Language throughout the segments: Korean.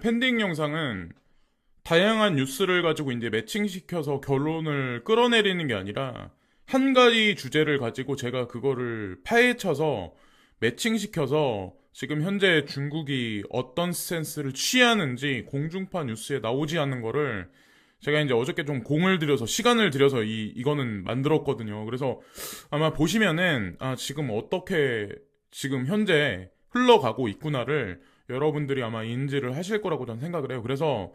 팬딩 영상은 다양한 뉴스를 가지고 이제 매칭시켜서 결론을 끌어내리는 게 아니라 한 가지 주제를 가지고 제가 그거를 파헤쳐서 매칭시켜서 지금 현재 중국이 어떤 스탠스를 취하는지 공중파 뉴스에 나오지 않는 거를 제가 이제 어저께 좀 공을 들여서 시간을 들여서 이 이거는 만들었거든요. 그래서 아마 보시면은 아 지금 어떻게 지금 현재 흘러가고 있구나를 여러분들이 아마 인지를 하실 거라고 저는 생각을 해요. 그래서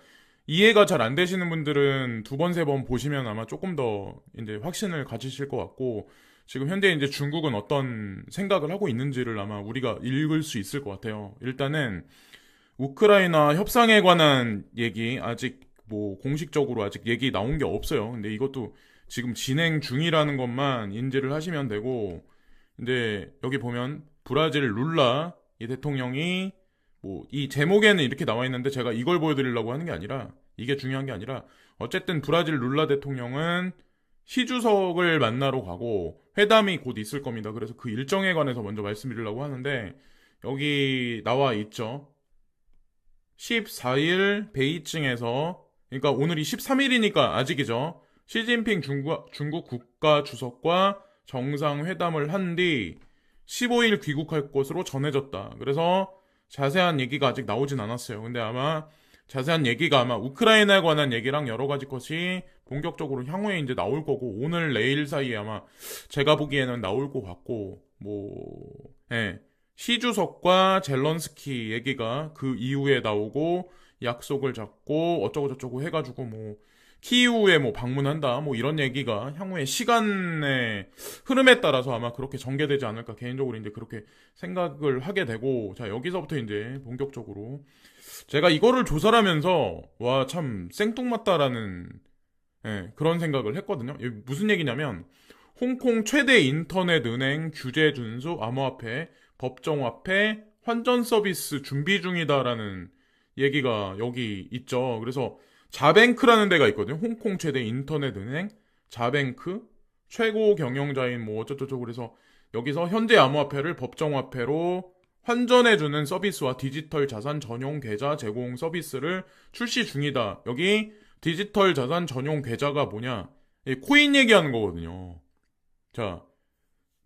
이해가 잘 안 되시는 분들은 두 번, 세 번 보시면 아마 조금 더 이제 확신을 가지실 것 같고, 지금 현재 이제 중국은 어떤 생각을 하고 있는지를 아마 우리가 읽을 수 있을 것 같아요. 일단은, 우크라이나 협상에 관한 얘기, 아직 뭐 공식적으로 아직 얘기 나온 게 없어요. 근데 이것도 지금 진행 중이라는 것만 인지를 하시면 되고, 이제 여기 보면 브라질 룰라 이 대통령이 뭐 이 제목에는 이렇게 나와 있는데 제가 이걸 보여드리려고 하는 게 아니라 이게 중요한 게 아니라 어쨌든 브라질 룰라 대통령은 시 주석을 만나러 가고 회담이 곧 있을 겁니다. 그래서 그 일정에 관해서 먼저 말씀드리려고 하는데 여기 나와 있죠. 14일 베이징에서 그러니까 오늘이 13일이니까 아직이죠. 시진핑 중국, 중국 국가 주석과 정상회담을 한 뒤 15일 귀국할 것으로 전해졌다. 그래서 자세한 얘기가 아직 나오진 않았어요. 근데 아마 자세한 얘기가 아마 우크라이나에 관한 얘기랑 여러 가지 것이 본격적으로 향후에 이제 나올 거고 오늘 내일 사이에 아마 제가 보기에는 나올 것 같고 뭐 예. 시주석과 젤런스키 얘기가 그 이후에 나오고 약속을 잡고 어쩌고 저쩌고 해가지고 뭐 키이우에 뭐 방문한다 뭐 이런 얘기가 향후에 시간의 흐름에 따라서 아마 그렇게 전개되지 않을까 개인적으로 이제 그렇게 생각을 하게 되고 자 여기서부터 이제 본격적으로 제가 이거를 조사를 하면서 와 참 생뚱맞다라는 예, 그런 생각을 했거든요. 무슨 얘기냐면 홍콩 최대 인터넷 은행 규제 준수 암호화폐 법정화폐 환전 서비스 준비 중이다라는 얘기가 여기 있죠. 그래서 자뱅크라는 데가 있거든요. 홍콩 최대 인터넷 은행 자뱅크 최고 경영자인 뭐 어쩌고저쩌고 그래서 여기서 현재 암호화폐를 법정화폐로 환전해주는 서비스와 디지털 자산 전용 계좌 제공 서비스를 출시 중이다. 여기 디지털 자산 전용 계좌가 뭐냐? 이 코인 얘기하는 거거든요. 자,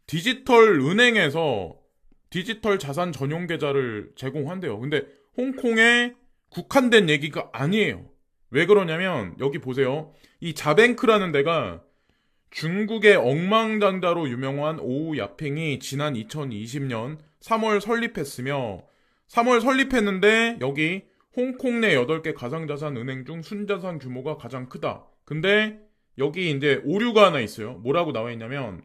디지털 은행에서 디지털 자산 전용 계좌를 제공한대요. 근데 홍콩에 국한된 얘기가 아니에요. 왜 그러냐면 여기 보세요. 이 자뱅크라는 데가 중국의 억망장자로 유명한 오우 야핑이 지난 2020년 3월 설립했으며 3월 설립했는데 여기 홍콩 내 8개 가상자산 은행 중 순자산 규모가 가장 크다. 근데 여기 이제 오류가 하나 있어요. 뭐라고 나와 있냐면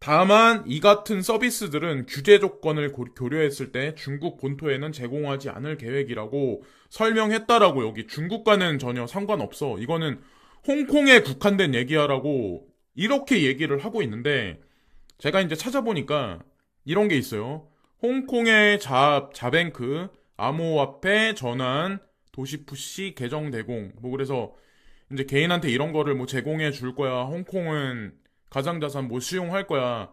다만 이 같은 서비스들은 규제 조건을 고- 교류했을 때 중국 본토에는 제공하지 않을 계획이라고 설명했다라고 여기 중국과는 전혀 상관없어. 이거는 홍콩에 국한된 얘기야라고 이렇게 얘기를 하고 있는데 제가 이제 찾아보니까 이런 게 있어요. 홍콩의 자, 자뱅크, 암호화폐, 전환, 도시푸시, 계정 대공. 뭐 그래서 이제 개인한테 이런 거를 뭐 제공해 줄 거야. 홍콩은 가상자산 뭐 수용할 거야.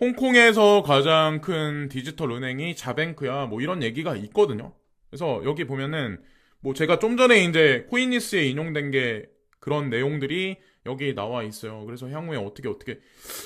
홍콩에서 가장 큰 디지털 은행이 자뱅크야. 뭐 이런 얘기가 있거든요. 그래서 여기 보면은 뭐 제가 좀 전에 이제 코인니스에 인용된 게 그런 내용들이 여기 나와 있어요. 그래서 향후에 어떻게 어떻게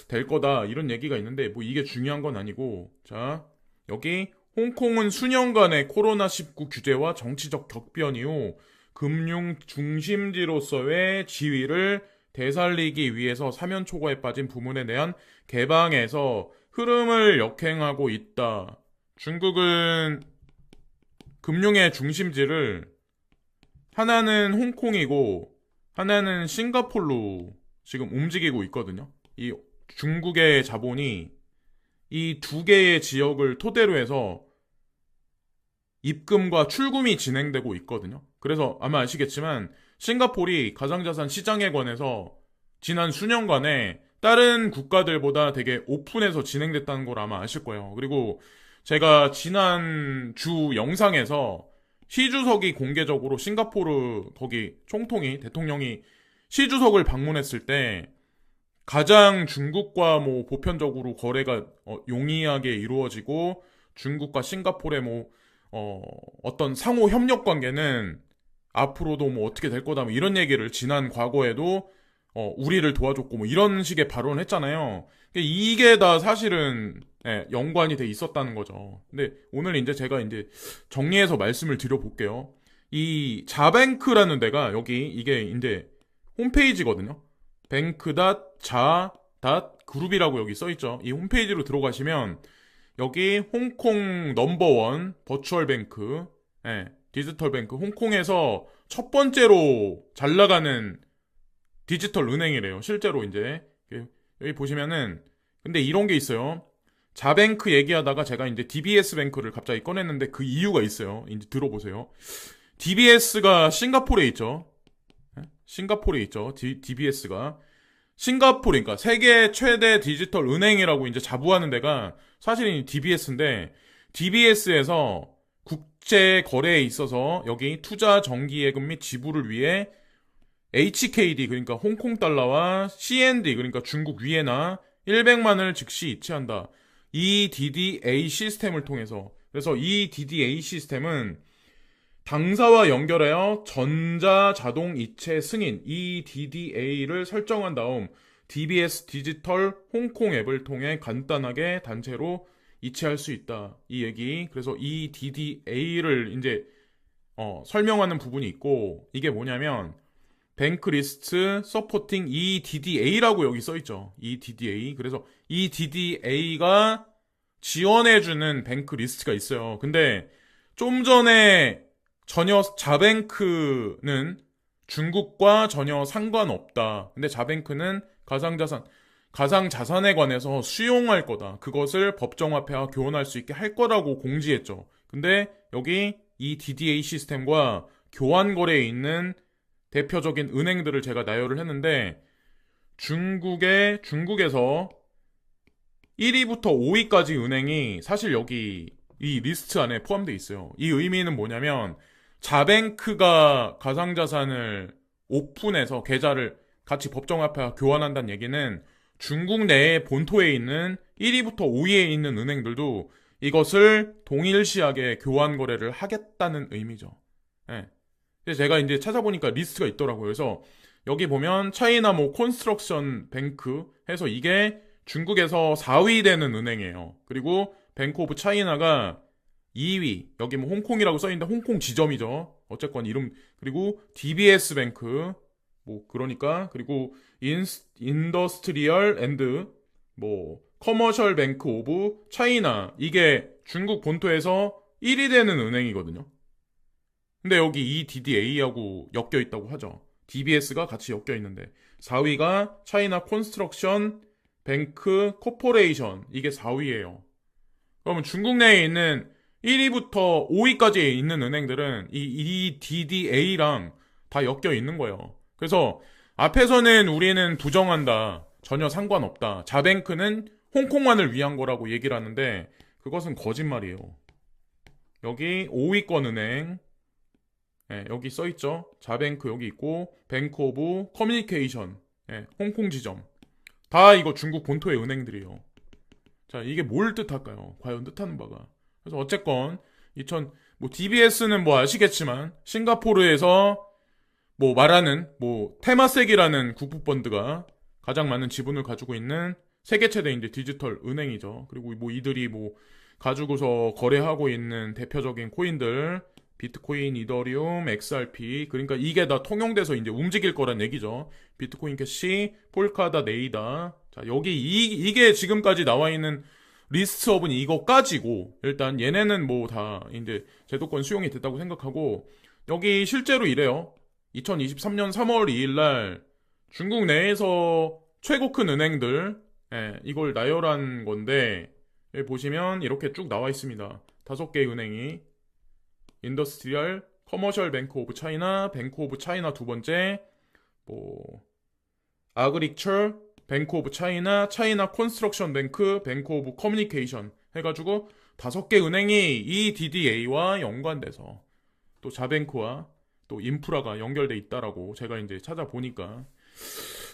될 거다 이런 얘기가 있는데 뭐 이게 중요한 건 아니고 자 여기 홍콩은 수년간의 코로나19 규제와 정치적 격변 이후 금융 중심지로서의 지위를 되살리기 위해서 사면 초과에 빠진 부문에 대한 개방에서 흐름을 역행하고 있다. 중국은 금융의 중심지를 하나는 홍콩이고 하나는 싱가폴로 지금 움직이고 있거든요. 이 중국의 자본이 이 두 개의 지역을 토대로 해서 입금과 출금이 진행되고 있거든요. 그래서 아마 아시겠지만 싱가폴이 가상자산 시장에 관해서 지난 수년간에 다른 국가들보다 되게 오픈해서 진행됐다는 걸 아마 아실 거예요. 그리고 제가 지난 주 영상에서 시 주석이 공개적으로 싱가포르 거기 총통이 대통령이 시 주석을 방문했을 때 가장 중국과 뭐 보편적으로 거래가 어, 용이하게 이루어지고 중국과 싱가포르의 뭐 어, 어떤 상호 협력 관계는 앞으로도 뭐 어떻게 될 거다 뭐 이런 얘기를 지난 과거에도 어, 우리를 도와줬고 뭐 이런 식의 발언을 했잖아요. 그러니까 이게 다 사실은 예, 연관이 돼 있었다는 거죠. 근데 오늘 이제 제가 이제 정리해서 말씀을 드려볼게요. 이 자뱅크라는 데가 여기 이게 이제 홈페이지거든요. 뱅크.자.그룹이라고 여기 써 있죠. 이 홈페이지로 들어가시면 여기 홍콩 넘버원 버추얼 뱅크, 예, 디지털 뱅크 홍콩에서 첫 번째로 잘 나가는 디지털 은행이래요. 실제로 이제 여기 보시면은 근데 이런 게 있어요. 자뱅크 얘기하다가 제가 이제 DBS 뱅크를 갑자기 꺼냈는데 그 이유가 있어요. 이제 들어보세요. DBS가 싱가포르에 있죠. 예? 싱가포르에 있죠. DBS가 싱가포르 그러니까 세계 최대 디지털 은행이라고 이제 자부하는 데가 사실은 DBS인데 DBS에서 국제 거래에 있어서 여기 투자 정기 예금 및 지불을 위해 HKD 그러니까 홍콩 달러와 CND 그러니까 중국 위에나 100만을 즉시 이체한다. 이 DDA 시스템을 통해서 그래서 이 DDA 시스템은 당사와 연결하여 전자 자동 이체 승인 이 DDA를 설정한 다음 DBS 디지털 홍콩 앱을 통해 간단하게 단체로 이체할 수 있다. 이 얘기. 그래서 이 DDA를 이제 어, 설명하는 부분이 있고 이게 뭐냐면 뱅크리스트 서포팅 EDDA라고 여기 써 있죠. EDDA. 그래서 EDDA가 지원해 주는 뱅크 리스트가 있어요. 근데 좀 전에 전혀 자뱅크는 중국과 전혀 상관없다. 근데 자뱅크는 가상자산, 가상 자산에 관해서 수용할 거다. 그것을 법정화폐와 교환할 수 있게 할 거라고 공지했죠. 근데 여기 이 DDA 시스템과 교환 거래에 있는 대표적인 은행들을 제가 나열을 했는데 중국의 중국에서 1위부터 5위까지 은행이 사실 여기 이 리스트 안에 포함되어 있어요. 이 의미는 뭐냐면 자뱅크가 가상자산을 오픈해서 계좌를 같이 법정화폐와 교환한다는 얘기는 중국 내에 본토에 있는 1위부터 5위에 있는 은행들도 이것을 동일시하게 교환 거래를 하겠다는 의미죠. 예. 제가 이제 찾아보니까 리스트가 있더라고요. 그래서 여기 보면 차이나 뭐 콘스트럭션 뱅크 해서 이게 중국에서 4위 되는 은행이에요. 그리고 뱅크 오브 차이나가 2위. 여기 뭐 홍콩이라고 써 있는데 홍콩 지점이죠. 어쨌건 이름 그리고 DBS 뱅크 뭐 그러니까 그리고 인 인더스트리얼 앤드 뭐 커머셜 뱅크 오브 차이나 이게 중국 본토에서 1위 되는 은행이거든요. 근데 여기 이 DDA하고 엮여 있다고 하죠. DBS가 같이 엮여 있는데 4위가 차이나 콘스트럭션 뱅크 코퍼레이션 이게 4위예요. 그러면 중국 내에 있는 1위부터 5위까지 있는 은행들은 이, 이 DDA랑 다 엮여 있는 거예요. 그래서 앞에서는 우리는 부정한다. 전혀 상관없다. 자뱅크는 홍콩만을 위한 거라고 얘기를 하는데 그것은 거짓말이에요. 여기 5위권 은행 예, 여기 써 있죠. 자뱅크 여기 있고 뱅크 오브 커뮤니케이션 예, 홍콩 지점 다 이거 중국 본토의 은행들이에요. 자 이게 뭘 뜻할까요? 과연 뜻하는 바가 그래서 어쨌건 2000 뭐 DBS는 뭐 아시겠지만 싱가포르에서 뭐 말하는 뭐 테마색이라는 국부펀드가 가장 많은 지분을 가지고 있는 세계 최대 이제 디지털 은행이죠. 그리고 뭐 이들이 뭐 가지고서 거래하고 있는 대표적인 코인들 비트코인, 이더리움, XRP 그러니까 이게 다 통용돼서 이제 움직일 거란 얘기죠. 비트코인 캐시, 폴카다, 네이다. 자 여기 이 이게 지금까지 나와 있는 리스트업은 이거까지고 일단 얘네는 뭐 다 이제 제도권 수용이 됐다고 생각하고 여기 실제로 이래요. 2023년 3월 2일 날 중국 내에서 최고 큰 은행들 예, 이걸 나열한 건데 여기 보시면 이렇게 쭉 나와 있습니다. 다섯 개 은행이 인더스트리얼, 커머셜 뱅크 오브 차이나, 뱅크 오브 차이나 두 번째, 뭐 아그리처, 뱅크 오브 차이나, 차이나 콘스트럭션 뱅크, 뱅크 오브 커뮤니케이션 해가지고 다섯 개 은행이 이 DDA와 연관돼서 또 자뱅크와 또 인프라가 연결돼 있다라고 제가 이제 찾아보니까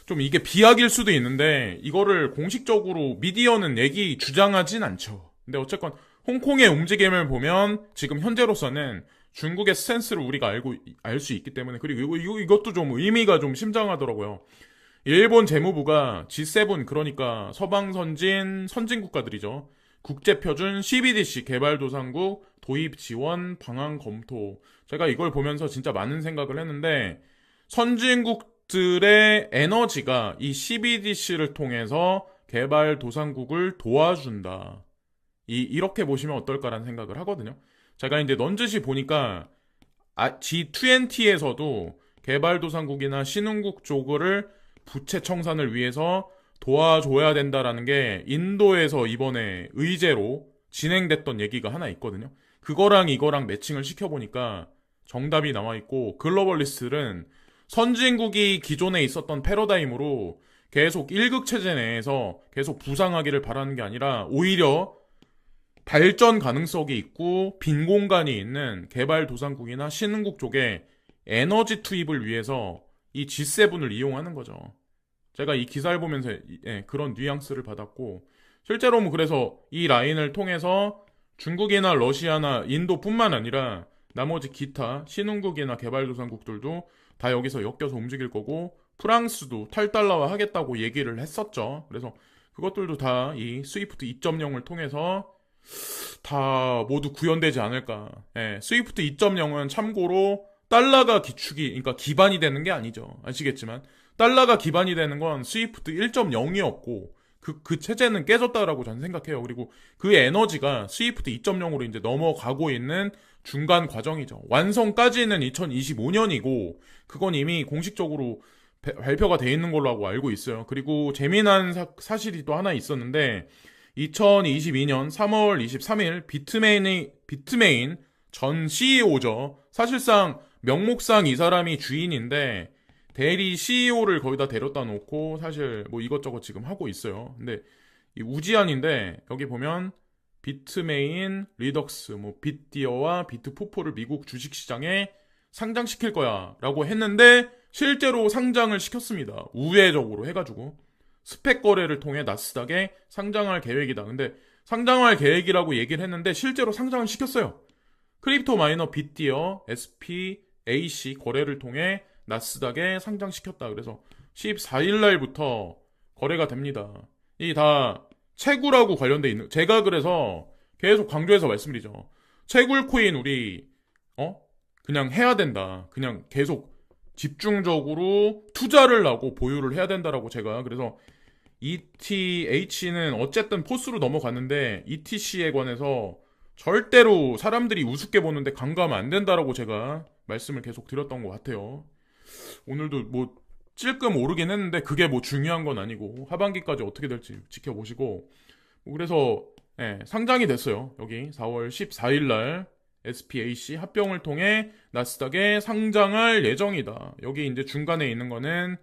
좀 이게 비약일 수도 있는데 이거를 공식적으로 미디어는 얘기 주장하진 않죠. 근데 어쨌건 홍콩의 움직임을 보면 지금 현재로서는 중국의 스탠스를 우리가 알고 알 수 있기 때문에 그리고 이거, 이것도 좀 의미가 좀 심장하더라고요. 일본 재무부가 G7 그러니까 서방 선진 선진 국가들이죠. 국제 표준 CBDC 개발도상국 도입 지원 방안 검토. 제가 이걸 보면서 진짜 많은 생각을 했는데 선진국들의 에너지가 이 CBDC를 통해서 개발도상국을 도와준다. 이 이렇게 보시면 어떨까라는 생각을 하거든요. 제가 이제 넌지시 보니까 아, G20에서도 개발도상국이나 신흥국 쪽을 부채 청산을 위해서 도와줘야 된다라는 게 인도에서 이번에 의제로 진행됐던 얘기가 하나 있거든요. 그거랑 이거랑 매칭을 시켜보니까 정답이 나와 있고 글로벌리스트는 선진국이 기존에 있었던 패러다임으로 계속 1극 체제 내에서 계속 부상하기를 바라는 게 아니라 오히려 발전 가능성이 있고 빈 공간이 있는 개발도상국이나 신흥국 쪽에 에너지 투입을 위해서 이 G7을 이용하는 거죠. 제가 이 기사를 보면서 예, 그런 뉘앙스를 받았고 실제로 뭐 그래서 이 라인을 통해서 중국이나 러시아나 인도뿐만 아니라 나머지 기타 신흥국이나 개발도상국들도 다 여기서 엮여서 움직일 거고 프랑스도 탈달러화 하겠다고 얘기를 했었죠. 그래서 그것들도 다 이 스위프트 2.0을 통해서 다 모두 구현되지 않을까. 예, 스위프트 2.0은 참고로 달러가 기축이, 그러니까 기반이 되는 게 아니죠. 아시겠지만 달러가 기반이 되는 건 스위프트 1.0이었고 그, 그 체제는 깨졌다라고 저는 생각해요. 그리고 그 에너지가 스위프트 2.0으로 이제 넘어가고 있는 중간 과정이죠. 완성까지는 2025년이고 그건 이미 공식적으로 배, 발표가 돼 있는 걸로 알고 있어요. 그리고 재미난 사, 실이 또 하나 있었는데 2022년 3월 23일 비트메인이 비트메인 전 CEO죠. 사실상 명목상 이 사람이 주인인데 대리 CEO를 거기다 데려다 놓고 사실 뭐 이것저것 지금 하고 있어요. 근데 이 우지안인데 여기 보면 비트메인, 리덕스, 뭐 빗디어와 비트포포를 미국 주식시장에 상장시킬 거야라고 했는데 실제로 상장을 시켰습니다. 우회적으로 해가지고 스펙 거래를 통해 나스닥에 상장할 계획이다. 근데 상장할 계획이라고 얘기를 했는데 실제로 상장을 시켰어요. 크립토 마이너 빗디어, SP, AC 거래를 통해 나스닥에 상장시켰다. 그래서 14일 날부터 거래가 됩니다. 이 다 채굴하고 관련돼 있는 제가 그래서 계속 강조해서 말씀드리죠. 채굴 코인 우리 어 그냥 해야 된다. 그냥 계속 집중적으로 투자를 하고 보유를 해야 된다라고 제가 그래서 ETH는 어쨌든 포스로 넘어갔는데 ETC에 관해서 절대로 사람들이 우습게 보는데 간과하면 안 된다라고 제가 말씀을 계속 드렸던 것 같아요. 오늘도 뭐 찔끔 오르긴 했는데 그게 뭐 중요한 건 아니고 하반기까지 어떻게 될지 지켜보시고 뭐 그래서 예, 상장이 됐어요. 여기 4월 14일 날 SPAC 합병을 통해 나스닥에 상장할 예정이다. 여기 이제 중간에 있는 거는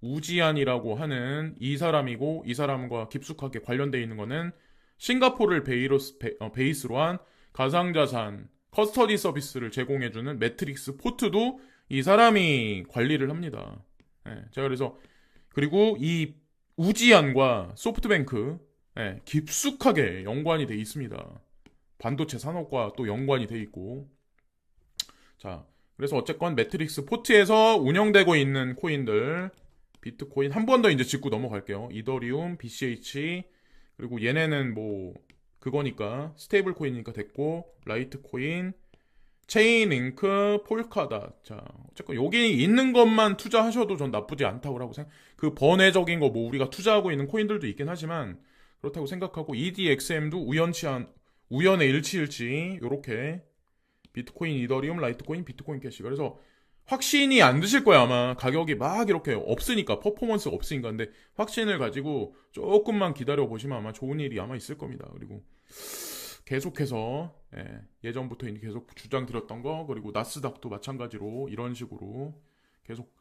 우지안이라고 하는 이 사람이고 이 사람과 깊숙하게 관련되어 있는 거는 싱가포르를 베이로스, 베, 어, 베이스로 한 가상자산 커스터디 서비스를 제공해주는 매트릭스 포트도 이 사람이 관리를 합니다. 네, 제가 그래서 그리고 이 우지안과 소프트뱅크 네, 깊숙하게 연관이 돼 있습니다. 반도체 산업과 또 연관이 돼 있고 자 그래서 어쨌건 매트릭스 포트에서 운영되고 있는 코인들 비트코인 한 번 더 이제 짚고 넘어갈게요. 이더리움, BCH 그리고 얘네는 뭐 그거니까 스테이블 코인이니까 됐고 라이트 코인 체인링크, 폴카다. 자, 어쨌건 여기 있는 것만 투자하셔도 전 나쁘지 않다고 생각. 그 번외적인 거 뭐 우리가 투자하고 있는 코인들도 있긴 하지만 그렇다고 생각하고 EDXM도 우연치 않 우연의 일치일치 요렇게 비트코인, 이더리움, 라이트코인, 비트코인 캐시. 그래서 확신이 안 드실 거야 아마 가격이 막 이렇게 없으니까 퍼포먼스가 없으니까 근데 확신을 가지고 조금만 기다려 보시면 아마 좋은 일이 아마 있을 겁니다 그리고 계속해서 예, 전부터 계속 주장 드렸던 거 그리고 나스닥도 마찬가지로 이런 식으로 계속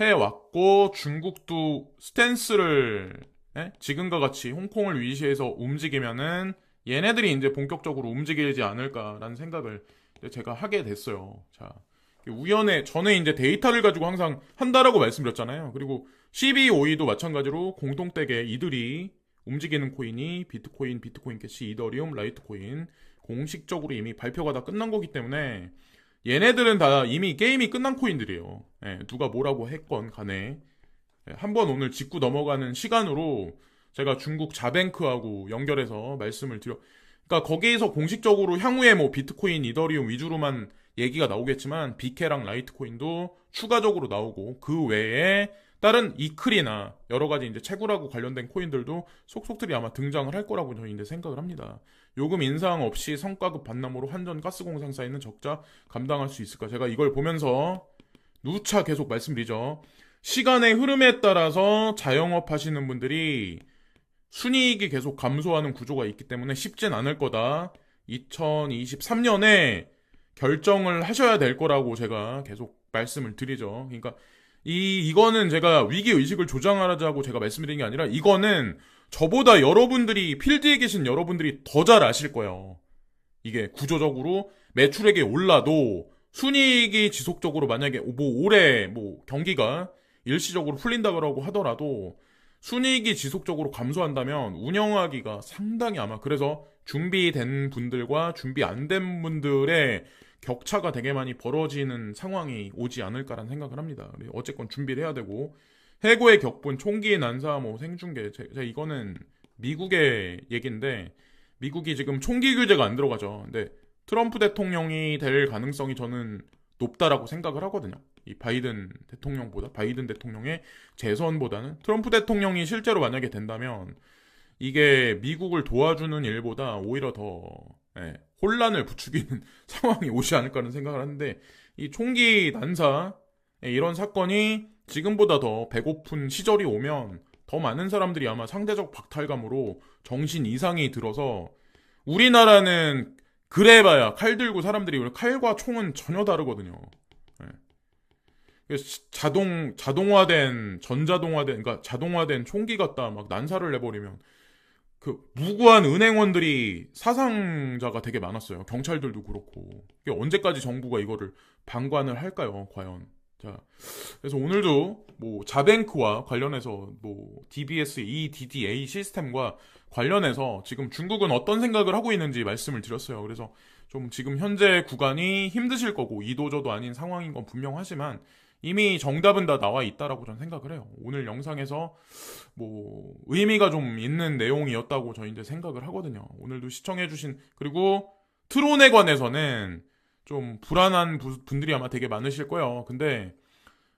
해왔고 중국도 스탠스를 예? 지금과 같이 홍콩을 위시해서 움직이면은 얘네들이 이제 본격적으로 움직이지 않을까라는 생각을 제가 하게 됐어요. 자, 우연에 전에 이제 데이터를 가지고 항상 한다라고 말씀드렸잖아요. 그리고 CBOE도 마찬가지로 공동댁에 이들이 움직이는 코인이 비트코인, 비트코인 캐시, 이더리움, 라이트코인 공식적으로 이미 발표가 다 끝난 거기 때문에 얘네들은 다 이미 게임이 끝난 코인들이에요. 예, 누가 뭐라고 했건 간에 예, 한번 오늘 짚고 넘어가는 시간으로 제가 중국 자뱅크하고 연결해서 말씀을 드려. 그러니까 거기에서 공식적으로 향후에 뭐 비트코인, 이더리움 위주로만 얘기가 나오겠지만 비케랑 라이트코인도 추가적으로 나오고 그 외에 다른 이클이나 여러 가지 이제 채굴하고 관련된 코인들도 속속들이 아마 등장을 할 거라고 저는 이제 생각을 합니다. 요금 인상 없이 성과급 반납으로 한전 가스공사에 있는 적자 감당할 수 있을까? 제가 이걸 보면서 누차 계속 말씀드리죠. 시간의 흐름에 따라서 자영업 하시는 분들이 순이익이 계속 감소하는 구조가 있기 때문에 쉽진 않을 거다. 2023년에 결정을 하셔야 될 거라고 제가 계속 말씀을 드리죠. 그러니까 이 이거는 제가 위기 의식을 조장하자고 제가 말씀드린 게 아니라 이거는 저보다 여러분들이 필드에 계신 여러분들이 더 잘 아실 거예요. 이게 구조적으로 매출액이 올라도 순이익이 지속적으로 만약에 뭐 올해 뭐 경기가 일시적으로 풀린다고 하더라도 순이익이 지속적으로 감소한다면 운영하기가 상당히 아마 그래서 준비된 분들과 준비 안 된 분들의 격차가 되게 많이 벌어지는 상황이 오지 않을까라는 생각을 합니다. 어쨌건 준비를 해야 되고 해고의 격분, 총기 난사, 뭐 생중계, 제, 제 이거는 미국의 얘기인데 미국이 지금 총기 규제가 안 들어가죠. 근데 트럼프 대통령이 될 가능성이 저는 높다라고 생각을 하거든요. 이 바이든 대통령보다 바이든 대통령의 재선보다는 트럼프 대통령이 실제로 만약에 된다면 이게 미국을 도와주는 일보다 오히려 더 예, 혼란을 부추기는 상황이 오지 않을까라는 생각을 하는데 이 총기 난사 예, 이런 사건이 지금보다 더 배고픈 시절이 오면 더 많은 사람들이 아마 상대적 박탈감으로 정신 이상이 들어서 우리나라는 그래봐야 칼 들고 사람들이 칼과 총은 전혀 다르거든요. 예. 자동 자동화된 전자동화된 그러니까 자동화된 총기 갖다 막 난사를 내버리면 그 무고한 은행원들이 사상자가 되게 많았어요. 경찰들도 그렇고 이게 언제까지 정부가 이거를 방관을 할까요? 과연 자 그래서 오늘도 뭐 자뱅크와 관련해서 뭐 DBS EDDA 시스템과 관련해서 지금 중국은 어떤 생각을 하고 있는지 말씀을 드렸어요. 그래서 좀 지금 현재 구간이 힘드실 거고 이도저도 아닌 상황인 건 분명하지만 이미 정답은 다 나와 있다라고 저는 생각을 해요. 오늘 영상에서 뭐 의미가 좀 있는 내용이었다고 저는 이제 생각을 하거든요. 오늘도 시청해주신 그리고 트론에 관해서는 좀 불안한 분들이 아마 되게 많으실 거예요. 근데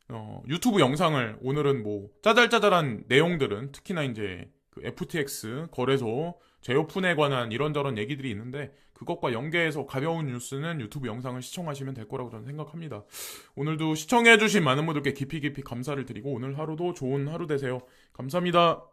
어, 유튜브 영상을 오늘은 뭐 짜잘짜잘한 내용들은 특히나 이제 그 FTX 거래소 재오픈에 관한 이런저런 얘기들이 있는데 그것과 연계해서 가벼운 뉴스는 유튜브 영상을 시청하시면 될 거라고 저는 생각합니다. 오늘도 시청해주신 많은 분들께 깊이 깊이 감사를 드리고 오늘 하루도 좋은 하루 되세요. 감사합니다.